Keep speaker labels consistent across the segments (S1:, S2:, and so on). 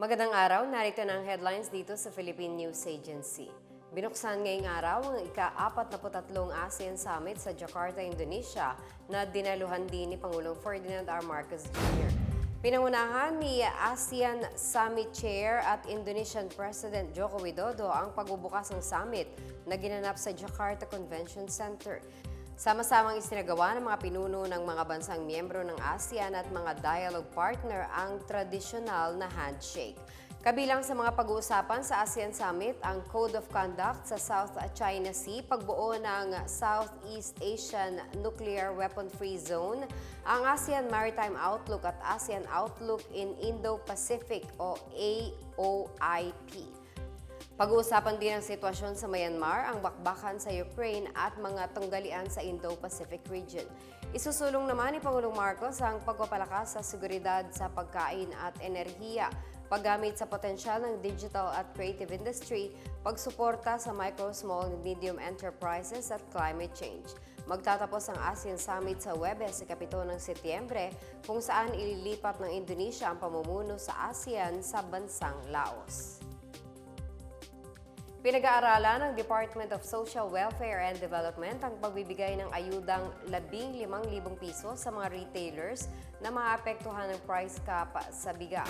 S1: Magandang araw, narito na ang headlines dito sa Philippine News Agency. Binuksan ngayong araw ang ika-43 ASEAN Summit sa Jakarta, Indonesia na dinaluhan din ni Pangulong Ferdinand R. Marcos Jr. Pinangunahan ni ASEAN Summit Chair at Indonesian President Joko Widodo ang pagbubukas ng summit na ginanap sa Jakarta Convention Center. Sama-samang isinagawa ng mga pinuno ng mga bansang miyembro ng ASEAN at mga dialogue partner ang tradisyonal na handshake. Kabilang sa mga pag-uusapan sa ASEAN Summit ang Code of Conduct sa South China Sea, pagbuo ng Southeast Asian Nuclear Weapon-Free Zone, ang ASEAN Maritime Outlook at ASEAN Outlook in Indo-Pacific o AOIP. Pag-uusapan din ang sitwasyon sa Myanmar, ang bakbakan sa Ukraine at mga tunggalian sa Indo-Pacific region. Isusulong naman ni Pangulong Marcos ang pagpapalakas sa seguridad sa pagkain at enerhiya, paggamit sa potensyal ng digital at creative industry, pagsuporta sa micro, small, and medium enterprises at climate change. Magtatapos ang ASEAN Summit sa Webes sa kapito ng Setyembre kung saan ililipat ng Indonesia ang pamumuno sa ASEAN sa bansang Laos. Pinag-aaralan ng Department of Social Welfare and Development ang pagbibigay ng ayudang 15,000 piso sa mga retailers na maapektuhan ng price cap sa bigas.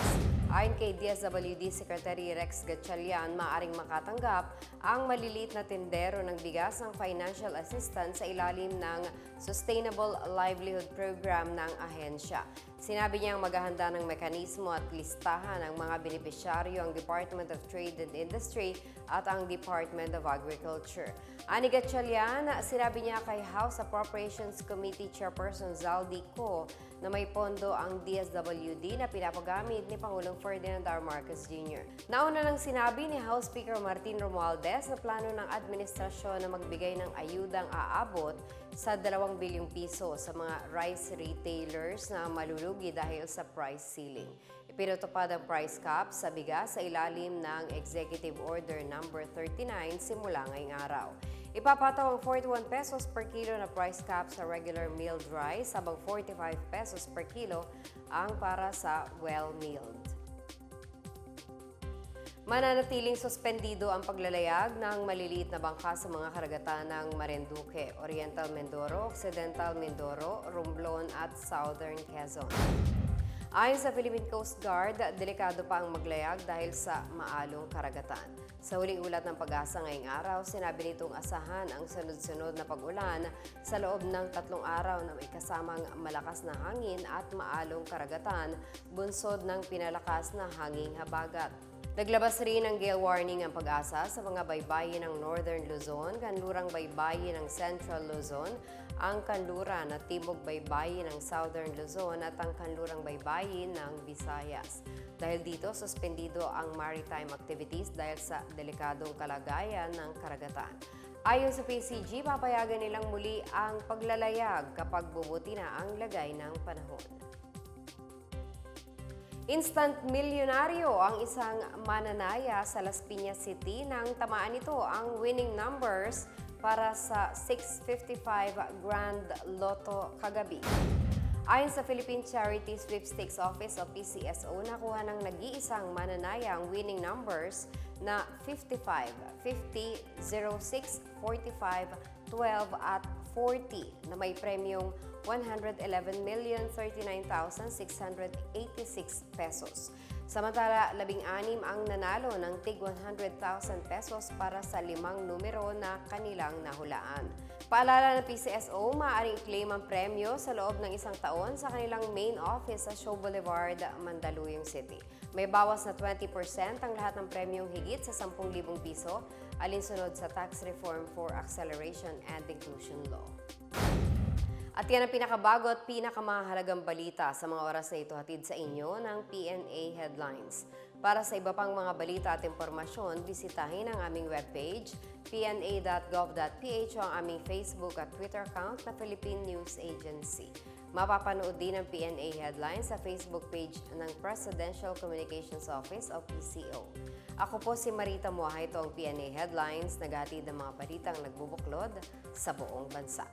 S1: Ayon kay DSWD Secretary Rex Gatchalian, maaring makatanggap ang maliliit na tindero ng bigas ng financial assistance sa ilalim ng Sustainable Livelihood Program ng ahensya. Sinabi niyang maghahanda ng mekanismo at listahan ng mga benepisyaryo ang Department of Trade and Industry at ang Department of Agriculture. Ani Gatchalian, sinabi niya kay House Appropriations Committee Chairperson Zaldi Co na may pondo ang DSWD na pinapagamit ni Pangulong Ferdinand R. Marcos Jr. Nauna nang sinabi ni House Speaker Martin Romualdez na plano ng administrasyon na magbigay ng ayudang aabot sa 2 bilyong piso sa mga rice retailers na malulugi dahil sa price ceiling. Ipinutupad ang price cap sa bigas sa ilalim ng Executive Order No. 39 simula ngayong araw. Ipapataw ang 41 pesos per kilo na price cap sa regular milled rice habang 45 pesos per kilo ang para sa well-milled. Mananatiling suspendido ang paglalayag ng maliliit na bangka sa mga karagatan ng Marinduque, Oriental Mindoro, Occidental Mindoro, Romblon at Southern Quezon. Ayon sa Philippine Coast Guard, delikado pa ang maglayag dahil sa maalong karagatan. Sa huling ulat ng pag-asa ngayong araw, sinabi nitong asahan ang sunod-sunod na pag-ulan sa loob ng tatlong araw na may kasamang malakas na hangin at maalong karagatan, bunsod ng pinalakas na hanging habagat. Naglabas rin ng gale warning ang pag-asa sa mga baybayin ng Northern Luzon, kanlurang baybayin ng Central Luzon, ang kanluran at timog baybayin ng Southern Luzon at ang kanlurang baybayin ng Visayas. Dahil dito, suspendido ang maritime activities dahil sa delikadong kalagayan ng karagatan. Ayon sa PCG, papayagan nilang muli ang paglalayag kapag bumuti na ang lagay ng panahon. Instant milyonaryo ang isang mananaya sa Las Piñas City nang tamaan nito ang winning numbers para sa 655 Grand Lotto kagabi. Ayon sa Philippine Charity Sweepstakes Office o PCSO, nakuha ng nag-iisang mananaya ang winning numbers na 55, 50, 06, 45, 12 at 40 na may premyong 111,039,686 pesos. Samantala, labing-anim ang nanalo ng tig 100,000 pesos para sa limang numero na kanilang nahulaan. Paalala ng PCSO, maaaring i-claim ang premyo sa loob ng isang taon sa kanilang main office sa Show Boulevard, Mandaluyong City. May bawas na 20% ang lahat ng premyong higit sa 10,000 piso, alinsunod sa Tax Reform for Acceleration and Inclusion Law. At yan ang pinakabago at pinakamahalagang balita sa mga oras na ito hatid sa inyo ng PNA Headlines. Para sa iba pang mga balita at impormasyon, bisitahin ang aming webpage, pna.gov.ph o ang aming Facebook at Twitter account na Philippine News Agency. Mapapanood din ang PNA Headlines sa Facebook page ng Presidential Communications Office o PCO. Ako po si Marita Muaha, ito ang PNA Headlines, naghatid ng mga balitang nagbubuklod sa buong bansa.